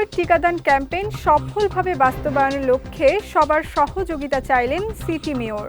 Typhoid টিকাদান campaign সফলভাবে বাস্তবায়নের লক্ষ্যে সবার সহযোগিতা চাইলেন সিটি মেয়র।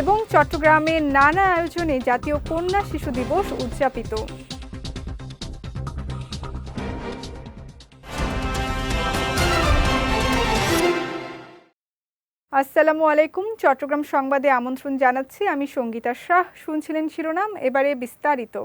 এবং চট্টগ্রামে নানা আয়োজনে জাতীয় কন্যা শিশু দিবস উদযাপিত। আসসালামু আলাইকুম। চট্টগ্রাম সংবাদে আমন্ত্রণ জানাচ্ছি, আমি সঙ্গীতা শাহ। শুনছিলেন শিরোনাম, এবারে বিস্তারিত।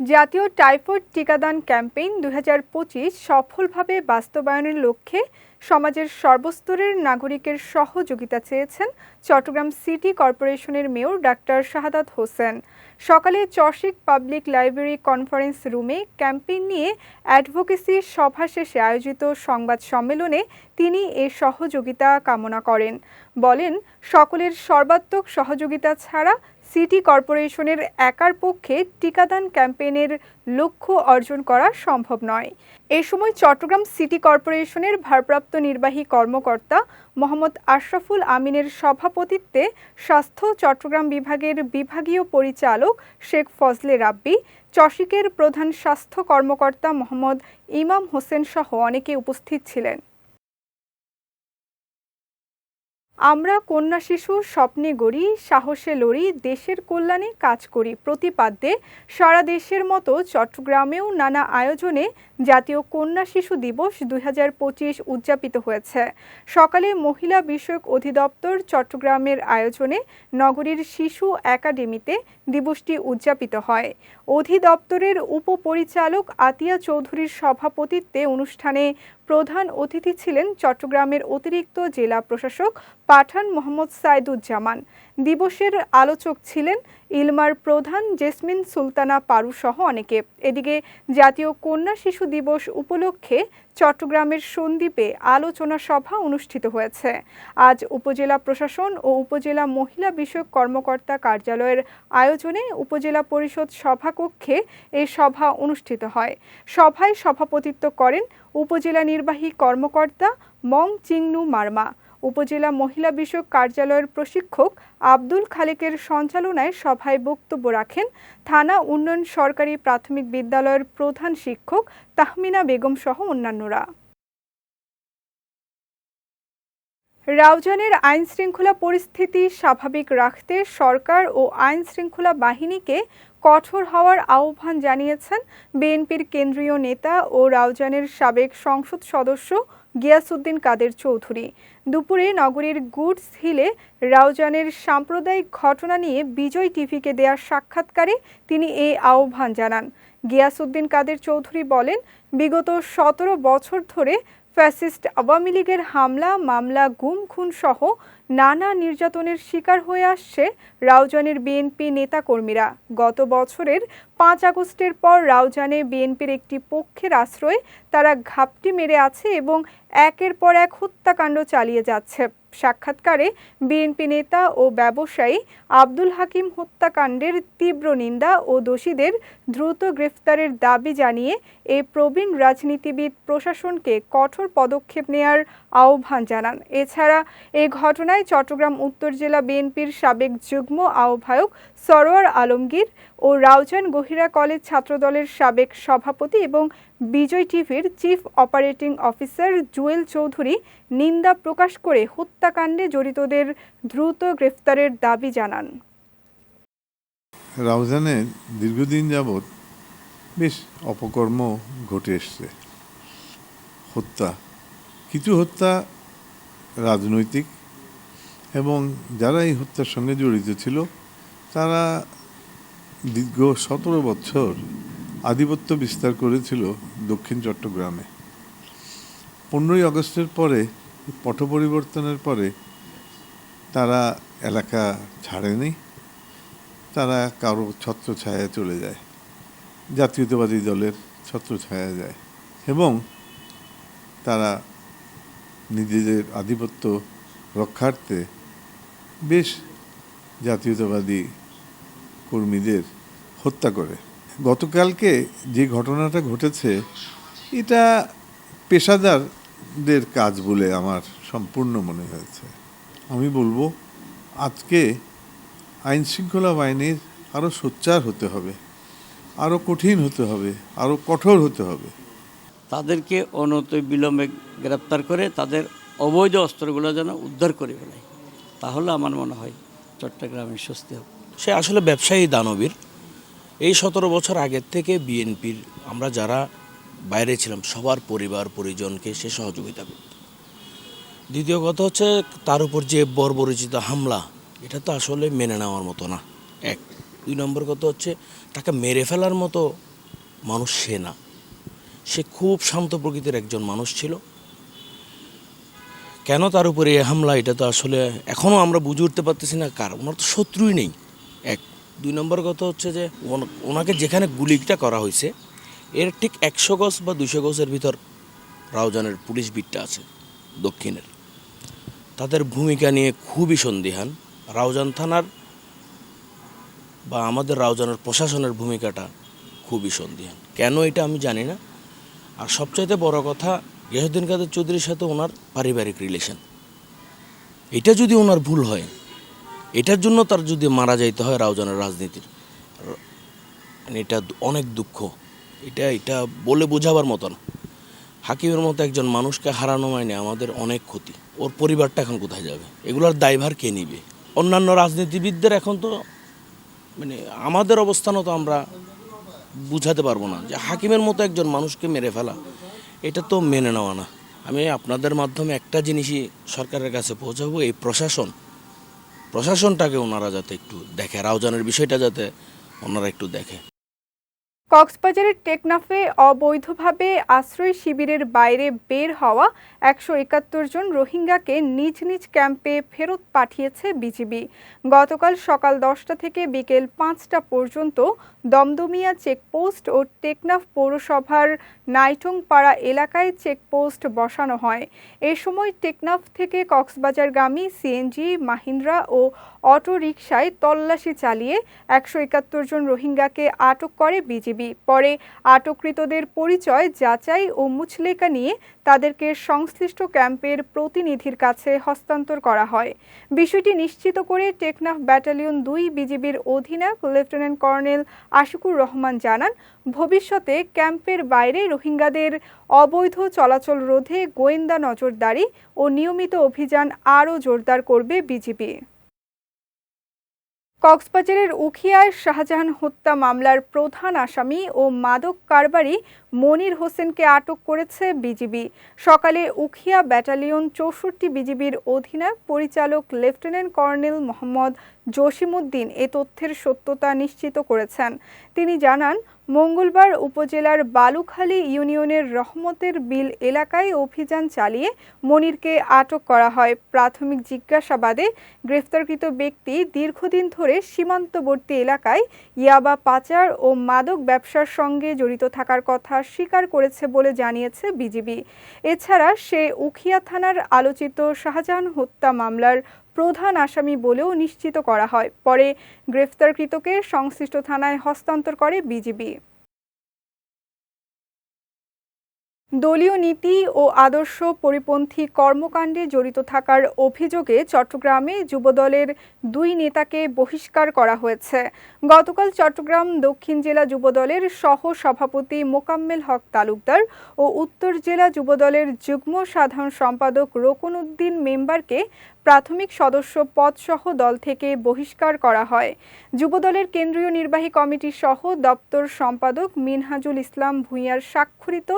জাতীয় টাইফয়েড টিকাদান ক্যাম্পেইন দু হাজার পঁচিশ সফলভাবে বাস্তবায়নের লক্ষ্যে সমাজের সর্বস্তরের নাগরিকের সহযোগিতা চেয়েছেন চট্টগ্রাম সিটি কর্পোরেশনের মেয়র ডাক্তার শাহাদাত হোসেন। সকালে চশিক পাবলিক লাইব্রেরি কনফারেন্স রুমে ক্যাম্পেইন নিয়ে অ্যাডভোকেসি সভা শেষে আয়োজিত সংবাদ সম্মেলনে তিনি এ সহযোগিতা কামনা করেন। বলেন, সকলের সর্বাত্মক সহযোগিতা ছাড়া সিটি কর্পোরেশনের একার পক্ষে টিকাদান ক্যাম্পেইনের লক্ষ্য অর্জন করা সম্ভব নয়। এ সময় চট্টগ্রাম সিটি কর্পোরেশনের ভারপ্রাপ্ত নির্বাহী কর্মকর্তা মোহাম্মদ আশরাফুল আমিনের সভাপতিত্বে স্বাস্থ্য চট্টগ্রাম বিভাগের বিভাগীয় পরিচালক শেখ ফজলে রাব্বি চশিকের প্রধান স্বাস্থ্য কর্মকর্তা মোহাম্মদ ইমাম হোসেন সহ অনেকে উপস্থিত ছিলেন। আমরা কন্যা শিশু স্বপ্নে গড়ি, সাহসে লড়ি, দেশের কল্যাণে কাজ করি প্রতিপাদ্যে। সারা দেশের মতো চট্টগ্রামেও নানা আয়োজনে জাতীয় কন্যা শিশু দিবস দুই হাজার পঁচিশ উদযাপিত হয়েছে। সকালে মহিলা বিষয়ক অধিদপ্তর চট্টগ্রামের আয়োজনে নগরীর শিশু একাডেমিতে দিবসটি উদযাপিত হয়। অধিদপ্তরের উপপরিচালক আতিয়া চৌধুরীর সভাপতিত্বে অনুষ্ঠানে প্রধান অতিথি ছিলেন চট্টগ্রামের অতিরিক্ত জেলা প্রশাসক পাঠান মোহাম্মদ সাইদুজ্জামান। দিবসের আলোচক ছিলেন ইলমার প্রধান জেসমিন সুলতানা পারু সহ অনেকে। এদিকে জাতীয় কন্যা শিশু দিবস উপলক্ষে চট্টগ্রামের সন্দ্বীপে আলোচনা সভা অনুষ্ঠিত হয়েছে। আজ উপজেলা প্রশাসন ও উপজেলা মহিলা বিষয়ক কর্মকর্তা কার্যালয়ের আয়োজনে উপজেলা পরিষদ সভাকক্ষে এই সভা অনুষ্ঠিত হয়। সভায় সভাপতিত্ব করেন উপজেলা নির্বাহী কর্মকর্তা মং চিংনু মার্মা। উপজেলা মহিলা বিষয়ক কার্যালয়ের প্রশিক্ষক আব্দুল খালেকের সঞ্চালনায় সভায় বক্তব্য রাখেন থানা উন্নয়ন সরকারি প্রাথমিক বিদ্যালয়ের প্রধান শিক্ষক তাহমিনা বেগম সহ অন্যান্যরা। রাউজানের আইন শৃঙ্খলা পরিস্থিতি স্বাভাবিক রাখতে সরকার ও আইন শৃঙ্খলা বাহিনীকে কঠোর হওয়ার আহ্বান জানিয়েছেন বিএনপির কেন্দ্রীয় নেতা ও রাউজানের সাবেক সংসদ সদস্য গিয়াসুদ্দিন কাদের চৌধুরী। দুপুরে নগরীর গুডস হিলে রাউজানের সাম্প্রদায়িক ঘটনা নিয়ে বিজয় টিভিকে দেয়া সাক্ষাৎকারে তিনি এই আহ্বান জানান। গিয়াসুদ্দিন কাদের চৌধুরী বলেন, বিগত সতেরো বছর ধরে ফ্যাসিস্ট আওয়ামী লীগের হামলা মামলা গুম খুন সহ নানা নির্যাতনের শিকার হয়ে আসছে রাউজানের বিএনপি নেতাকর্মীরা। গত বছরের পাঁচ আগস্টের পর রাউজানে বিএনপির একটি পক্ষের আশ্রয়ে তারা ঘাপটি মেরে আছে এবং একের পর এক হত্যাকাণ্ড চালিয়ে যাচ্ছে। সাক্ষাৎকারে বিএনপি নেতা ও ব্যবসায়ী আব্দুল হাকিম হত্যাকাণ্ডের তীব্র নিন্দা ও দোষীদের দ্রুত গ্রেফতারের দাবি জানিয়ে এই প্রবীণ রাজনীতিবিদ প্রশাসনকে কঠোর পদক্ষেপ নেয়ার আহ্বান জানান। এছাড়া এ ঘটনায় চট্টগ্রাম উত্তর জেলা বিএনপির সাবেক যুগ্ম আহ্বায়ক সরোয়ার আলমগীর ও রাউজান গহিরা কলেজ ছাত্রদলের সাবেক সভাপতি এবং বিজয় টিভির chief operating officer Jewel Chowdhury নিন্দা প্রকাশ করে হত্যাকাণ্ডে জড়িতদের দ্রুত গ্রেফতারের দাবি জানান। রাউজানে দীর্ঘদিন যাবৎ বেশ অপকর্ম ঘটে এসছে। হত্যা কিছু হত্যা রাজনৈতিক এবং যারা এই হত্যার সঙ্গে জড়িত ছিল, তারা দীর্ঘ সতেরো বছর আধিপত্য বিস্তার করেছিল দক্ষিণ চট্টগ্রামে। পনেরোই আগস্টের পরে পট পরিবর্তনের পরে তারা এলাকা ছাড়েনি, তারা কারও ছত্রছায়ায় চলে যায়, জাতীয়তাবাদী দলের ছত্রছায়া যায় এবং তারা নিজেদের আধিপত্য রক্ষার্থে বেশ জাতীয়তাবাদী কর্মীদের হত্যা করে। গতকালকে যে ঘটনাটা ঘটেছে, এটা পেশাদারদের কাজ বলে আমার সম্পূর্ণ মনে হয়েছে। আমি বলব, আজকে আইন শৃঙ্খলা বাহিনীর আরও সোচ্চার হতে হবে আরও কঠিন হতে হবে আরও কঠোর হতে হবে। তাদেরকে অনত বিলম্বে গ্রেপ্তার করে তাদের অবৈধ অস্ত্রগুলো যেন উদ্ধার করে ফেলায় তাহলে আমার মনে হয় চট্টগ্রামে স্বস্তি হবে। সে আসলে ব্যবসায়ী দানবীর। এই সতেরো বছর আগের থেকে বিএনপির আমরা যারা বাইরে ছিলাম, সবার পরিবার, পরিজনকে সে সহযোগিতা করত। দ্বিতীয় কথা হচ্ছে, তার উপর যে বর্বরচিত হামলা, এটা তো আসলে মেনে নেওয়ার মতো না। এক। দুই নম্বর কথা হচ্ছে, তাকে মেরে ফেলার মতো মানুষ সে না। সে খুব শান্ত প্রকৃতির একজন মানুষ ছিল। কেন তার উপরে এই হামলা? এটা তো আসলে এখনও আমরা বুঝে উঠতে পারতেছি না কার ওনার তো শত্রুই নেই। এক। দুই নম্বর কথা হচ্ছে যে, ওন- ওনাকে যেখানে গুলিটা করা হয়েছে, এর ঠিক একশো গজ বা দুশো গজের ভিতর রাউজানের পুলিশ বিটটা আছে, দক্ষিণের। তাদের ভূমিকা নিয়ে খুবই সন্দিহান। রাউজান থানার বা আমাদের রাউজানের প্রশাসনের ভূমিকাটা খুবই সন্দিহান। কেন এটা আমি জানি না আর সবচাইতে বড় কথা গিয়াসুদ্দিন কাদের চৌধুরীর সাথে ওনার পারিবারিক রিলেশন এটা যদি ওনার ভুল হয়, এটার জন্য তার যদি মারা যাইতে হয় রাউজানের রাজনীতির এটা অনেক দুঃখ। এটা এটা বলে বোঝাবার মতো না হাকিমের মতো একজন মানুষকে হারানো মানে আমাদের অনেক ক্ষতি। ওর পরিবারটা এখন কোথায় যাবে? এগুলোর দায়ভার কে নিবে? অন্যান্য রাজনীতিবিদদের এখন তো মানে আমাদের অবস্থানও তো আমরা বুঝাতে পারব না যে হাকিমের মতো একজন মানুষকে মেরে ফেলা, এটা তো মেনে নেওয়া না। আমি আপনাদের মাধ্যমে একটা জিনিসই সরকারের কাছে পৌঁছাবো, এই প্রশাসন। প্রশাসনটাকে ওনারা যাতে একটু দেখে রাউজানের বিষয়টা যাতে ওনারা একটু দেখে। কক্সবাজারের টেকনাফে অবৈধভাবে আশ্রয় শিবিরের বাইরে বের হওয়া একশো একাত্তর জন রোহিঙ্গাকে নিজ নিজ ক্যাম্পে ফেরত পাঠিয়েছে বিজিবি। গতকাল সকাল দশটা থেকে বিকেল পাঁচটা পর্যন্ত দমদমিয়া চেকপোস্ট ও টেকনাফ পৌরসভার নাইটংপাড়া এলাকায় চেকপোস্ট বসানো হয়। এ সময় টেকনাফ থেকে কক্সবাজারগামী সিএনজি, মাহিন্দ্রা ও অটো রিকশায় তল্লাশি চালিয়ে একশো একাত্তর জন রোহিঙ্গাকে আটক করে বিজিবি। পরে আটককৃতদের পরিচয়, যাচাই ও মুচলেকা নিয়ে তাদেরকে সংশ্লিষ্ট ক্যাম্পের প্রতিনিধির কাছে হস্তান্তর করা হয়। বিষয়টি নিশ্চিত করে টেকনাফ ব্যাটালিয়ন দুই বিজিবির অধিনায়ক লেফটেন্যান্ট কর্নেল আশিকুর রহমান জানান, ভবিষ্যতে ক্যাম্পের বাইরে রোহিঙ্গাদের অবৈধ চলাচল রোধে গোয়েন্দা নজরদারি ও নিয়মিত অভিযান আরও জোরদার করবে বিজিবি। কক্সবাজারের উখিয়ায় শাহজাহান হত্যা মামলার প্রধান আসামি ও মাদক কারবারি মনির হোসেনকে আটক করেছে বিজিবি। সকালে উখিয়া ব্যাটালিয়ন চৌষট্টি বিজিবির অধিনায়ক পরিচালক লেফটেন্যান্ট কর্নেল মোহাম্মদ জসিমউদ্দিন এ তথ্যের সত্যতা নিশ্চিত করেছেন। তিনি জানান মঙ্গলবার উপজেলার বালুখালী ইউনিয়নের রহমতের বিল এলাকায় অভিযান চালিয়ে মনিরকে আটক করা হয়। প্রাথমিক জিজ্ঞাসাবাদে গ্রেফতারকৃত ব্যক্তি দীর্ঘদিন ধরে সীমান্তবর্তী এলাকায় ইয়াবা পাচার ও মাদক ব্যবসার সঙ্গে জড়িত থাকার কথা স্বীকার করেছে বলে জানিয়েছে বিজিবি। এছাড়া সে উখিয়া থানার আলোচিত শাহজাহান হত্যা মামলার প্রধান আসামি বলেও নিশ্চিত করা হয়। পরে গ্রেফতারকৃতকে সংশ্লিষ্ট থানায় হস্তান্তর করে বিজিবি। দলীয় নীতি ও আদর্শ পরিপন্থী কর্মকাণ্ডে জড়িত থাকার অভিযোগে চট্টগ্রামে যুবদলের দুই নেতাকে বহিষ্কার করা হয়েছে। গতকাল চট্টগ্রাম দক্ষিণ জেলা যুবদলের সহ সভাপতি মোকাম্মেল হক তালুকদার ও উত্তর জেলা যুবদলের যুগ্ম সাধারণ সম্পাদক রোকন উদ্দিন মেম্বারকে প্রাথমিক সদস্য পদসহ দল থেকে বহিষ্কার করা হয়। যুবদলের কেন্দ্রীয় নির্বাহী কমিটি সহ দপ্তর সম্পাদক মিনহাজুল ইসলাম ভূঁইয়ার স্বাক্ষরিত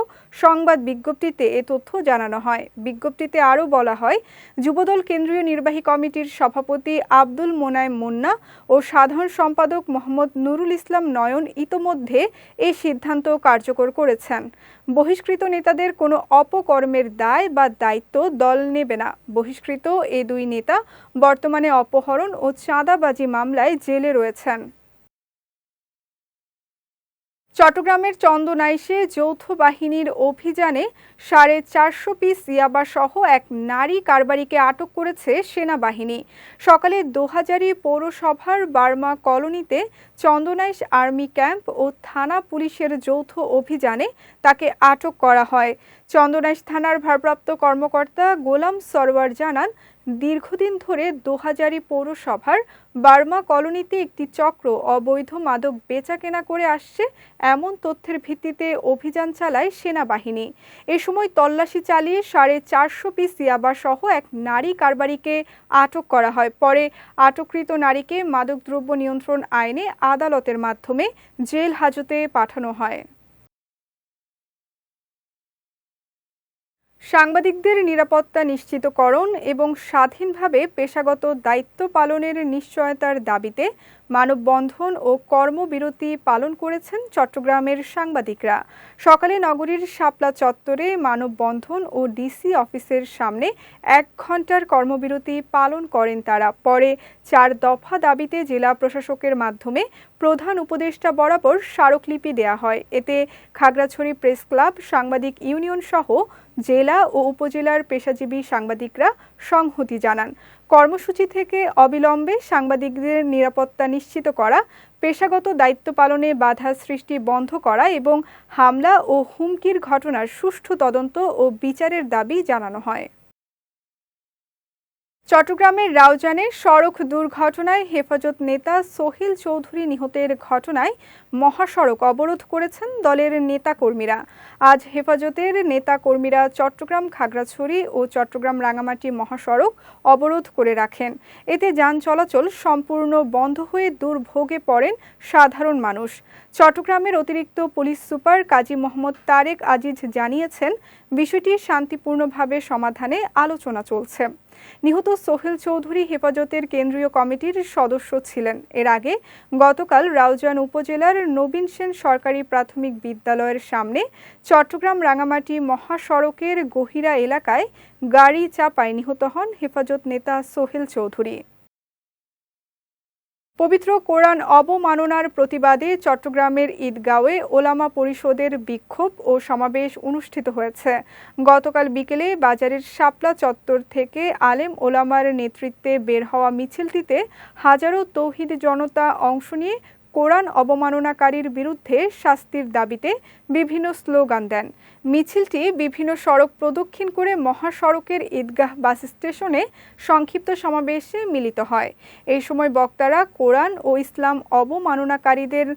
সংবাদ বিজ্ঞপ্তিতে এ তথ্য জানানো হয়। বিজ্ঞপ্তিতে আরও বলা হয়, যুবদল কেন্দ্রীয় নির্বাহী কমিটির সভাপতি আব্দুল মোনায়েম মুন্না ও সাধারণ সম্পাদক মোহাম্মদ নুরুল ইসলাম নয়ন ইতোমধ্যে এই সিদ্ধান্ত কার্যকর করেছেন। বহিষ্কৃত নেতাদের কোনো অপকর্মের দায় বা দায়িত্ব দল নেবে না। বহিষ্কৃত এ দুই নেতা বর্তমানে অপহরণ ও চাঁদাবাজি মামলায় জেলে রয়েছেন। চট্টগ্রামের চন্দনাইশে যৌথ বাহিনীর অভিযানে সাড়ে চারশো পিস ইয়াবা সহ এক নারী কারবারিকে আটক করেছে সেনাবাহিনী। সকালে দোহাজারি পৌরসভার বার্মা কলোনিতে চন্দনাইশ আর্মি ক্যাম্প ও থানা পুলিশের যৌথ অভিযানে তাকে আটক করা হয়। চন্দনাইশ থানার ভারপ্রাপ্ত কর্মকর্তা গোলাম সরওয়ার জানান দীর্ঘদিন ধরে দোহাজারি পৌরসভার বার্মা কলোনিতে একটি চক্র অবৈধ মাদক বেচাকেনা করে আসছে। এমন তথ্যের ভিত্তিতে অভিযান চালায় সেনাবাহিনী। এ সময় তল্লাশি চালিয়ে সাড়ে চারশো পিস ইয়াবা সহ এক নারী কারবারিকে আটক করা হয়। পরে আটককৃত নারীকে মাদকদ্রব্য নিয়ন্ত্রণ আইনে আদালতের মাধ্যমে জেল হাজতে পাঠানো হয়। সাংবাদিকদের নিরাপত্তা নিশ্চিতকরণ এবং স্বাধীনভাবে পেশাগত দায়িত্ব পালনের নিশ্চয়তার দাবিতে মানববন্ধন ও কর্মবিরতি পালন করেছেন চট্টগ্রামের সাংবাদিকরা। সকালে নগরীর শাপলা চত্বরে মানববন্ধন ও ডিসি অফিসের সামনে এক ঘণ্টার কর্মবিরতি পালন করেন তারা। পরে চার দফা দাবিতে জেলা প্রশাসকের মাধ্যমে প্রধান উপদেষ্টা বরাবর স্মারকলিপি দেয়া হয়। এতে খাগড়াছড়ি প্রেস ক্লাব, সাংবাদিক ইউনিয়ন সহ জেলা ও উপজেলার পেশাজীবী সাংবাদিকরা সংহতি জানান। কর্মসূচি থেকে অবিলম্বে সাংবাদিকদের নিরাপত্তা নিশ্চিত করা, পেশাগত দায়িত্ব পালনে বাধা সৃষ্টি বন্ধ করা এবং হামলা ও হুমকির ঘটনার সুষ্ঠু তদন্ত ও বিচারের দাবি জানানো হয়। চট্টগ্রামের রাউজানে সড়ক দুর্ঘটনায় হেফাজত নেতা সোহেল চৌধুরী নিহতের ঘটনায় মহাসড়ক অবরোধ করেছেন দলের নেতাকর্মীরা। আজ হেফাজতের নেতাকর্মীরা চট্টগ্রাম খাগড়াছড়ি ও চট্টগ্রাম রাঙামাটি মহাসড়ক অবরোধ করে রাখেন। এতে যান চলাচল সম্পূর্ণ বন্ধ হয়ে দুর্ভোগে পড়েন সাধারণ মানুষ। চট্টগ্রামের অতিরিক্ত পুলিশ সুপার কাজী মোহাম্মদ তারেক আজিজ জানিয়েছেন, বিষয়টি শান্তিপূর্ণভাবে সমাধানে আলোচনা চলছে। নিহত সোহেল চৌধুরী হেফাজতের কেন্দ্রীয় কমিটির সদস্য ছিলেন। এর আগে গতকাল রাউজান উপজেলার নবীন সেন সরকারি প্রাথমিক বিদ্যালয়ের সামনে চট্টগ্রাম রাঙামাটি মহাসড়কের গহিরা এলাকায় গাড়ি চাপায় নিহত হন হেফাজত নেতা সোহেল চৌধুরী। পবিত্র কোরআন অবমাননার প্রতিবাদে চট্টগ্রামের ঈদগাঁওয়ে ওলামা পরিষদের বিক্ষোভ ও সমাবেশ অনুষ্ঠিত হয়েছে। গতকাল বিকেলে বাজারের শাপলা চত্বর থেকে আলেম ওলামার নেতৃত্বে বের হওয়া মিছিলটিতে হাজারো তৌহিদ জনতা অংশ নিয়ে কোরআন অবমাননাকারীর বিরুদ্ধে শাস্তির দাবিতে বিভিন্ন স্লোগান দেন। মিছিলটি বিভিন্ন সড়ক প্রদক্ষিণ করে মহাসড়কের ঈদগাহ বাস স্টেশনে সংক্ষিপ্ত সমাবেশে মিলিত হয়। এই সময় বক্তারা কোরআন ও ইসলাম অবমাননাকারীদের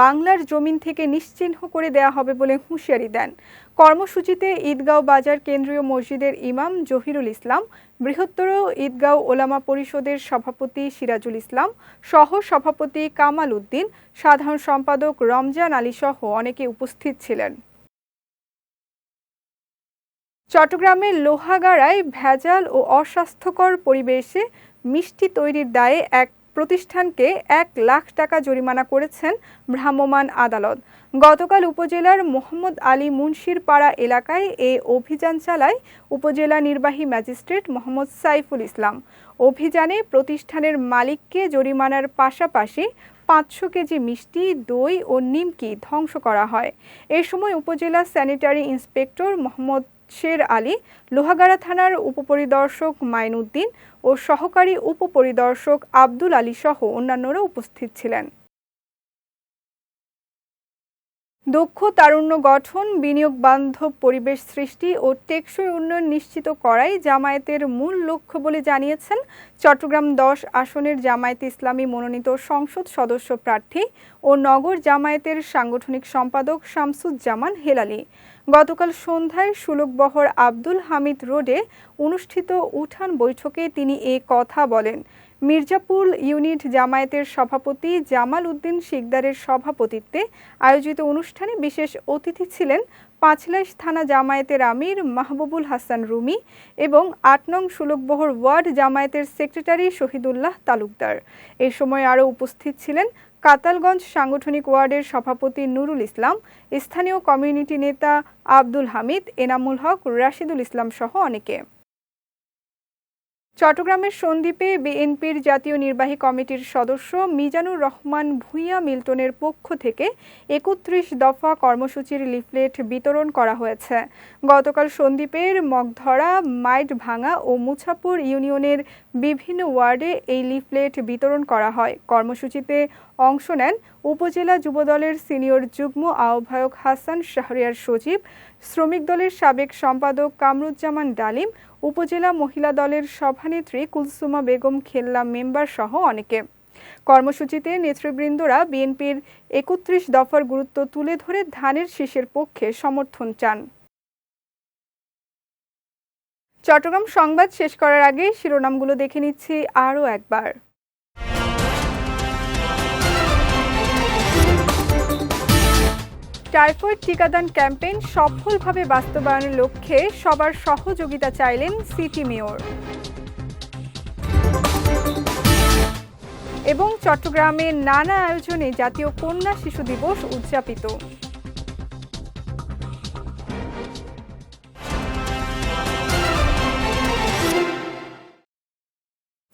বাংলার জমিন থেকে নিশ্চিহ্ন করে দেয়া হবে বলে হুঁশিয়ারি দেন। কর্মসূচিতে ঈদগাঁও বাজার কেন্দ্রীয় মসজিদের ইমাম জহিরুল ইসলাম বৃহত্তর ঈদগাঁও ওলামা পরিষদের সভাপতি সিরাজুল ইসলাম সহ সভাপতি কামাল উদ্দিন, সাধারণ সম্পাদক রমজান আলী সহ অনেকে উপস্থিত ছিলেন। চট্টগ্রামের লোহাগাড়ায় ভেজাল ও অস্বাস্থ্যকর পরিবেশে মিষ্টি তৈরির দায়ে এক প্রতিষ্ঠানকে এক লাখ টাকা জরিমানা করেছেন ভ্রাম্যমাণ আদালত। গতকাল উপজেলার মোহাম্মদ আলী মুন্সির পাড়া এলাকায় এ অভিযান চালায় উপজেলা নির্বাহী ম্যাজিস্ট্রেট মোহাম্মদ সাইফুল ইসলাম। অভিযানে প্রতিষ্ঠানের মালিককে জরিমানার পাশাপাশি পাঁচশো কেজি মিষ্টি, দই ও নিমকি ধ্বংস করা হয়। এ সময় উপজেলা স্যানিটারি ইন্সপেক্টর মোহাম্মদ শের আলী, লোহাগাড়া থানার উপপরিদর্শক মাইনুদ্দিন ও সহকারী উপপরিদর্শক আব্দুল আলী সহ অন্যান্যরা উপস্থিত ছিলেন। দক্ষ তারুণ্য গঠন, বিনিয়োগ বান্ধব পরিবেশ সৃষ্টি ও টেকসই উন্নয়ন নিশ্চিত করাই জামায়াতের মূল লক্ষ্য বলে জানিয়েছেন চট্টগ্রাম দশ আসনের জামায়াতে ইসলামী মনোনীত সংসদ সদস্য প্রার্থী ও নগর জামায়াতের সাংগঠনিক সম্পাদক শামসুজ্জামান হেলালি। গতকাল সন্ধ্যায় সুলকবহর আব্দুল হামিদ রোডে অনুষ্ঠিত উঠান বৈঠকে তিনি এ কথা বলেন। মির্জাপুর ইউনিট জামায়াতের সভাপতি জামাল উদ্দিন শিকদারের সভাপতিত্বে আয়োজিত অনুষ্ঠানে বিশেষ অতিথি ছিলেন পাঁচলাইশ থানা জামায়াতের আমির মাহবুবুল হাসান রুমি এবং আট নং সুলকবহর ওয়ার্ড জামায়াতের সেক্রেটারি শহীদুল্লাহ তালুকদার। এ সময় আরও উপস্থিত ছিলেন কাতালগঞ্জ সাংগঠনিক ওয়ার্ডের সভাপতি নুরুল ইসলাম, স্থানীয় কমিউনিটি নেতা আব্দুল হামিদ, এনামুল হক, রাশিদুল ইসলাম সহ অনেকে। চট্টগ্রামের সন্দ্বীপে বিএনপির জাতীয় নির্বাহী কমিটির সদস্য মিজানুর রহমান ভূঁইয়া মিল্টনের পক্ষ থেকে একত্রিশ দফা কর্মসূচির লিফলেট বিতরণ করা হয়েছে। গতকাল সন্দ্বীপের মগধরা মাইট ভাঙা ও মুছাপুর ইউনিয়নের বিভিন্ন ওয়ার্ডে এই লিফলেট বিতরণ করা হয়। কর্মসূচিতে অংশ নেন উপজেলা যুবদলের সিনিয়র যুগ্ম আহ্বায়ক হাসান শাহরিয়ার সজীব শ্রমিক দলের সাবেক সম্পাদক কামরুজ্জামান ডালিম, উপজেলা মহিলা দলের সভানেত্রী কুলসুমা বেগম খেল্লা মেম্বার সহ অনেকে। কর্মসূচিতে নেতৃবৃন্দরা বিএনপির একত্রিশ দফার গুরুত্ব তুলে ধরে ধানের শীষের পক্ষে সমর্থন চান। চট্টগ্রাম সংবাদ শেষ করার আগে শিরোনামগুলো দেখে নিচ্ছি আরও একবার। টাইফয়েড টিকাদান ক্যাম্পেইন সফলভাবে বাস্তবায়নের লক্ষ্যে সবার সহযোগিতা চাইলেন সিটি মেয়র। এবং চট্টগ্রামে নানা আয়োজনে জাতীয় কন্যা শিশু দিবস উদযাপিত।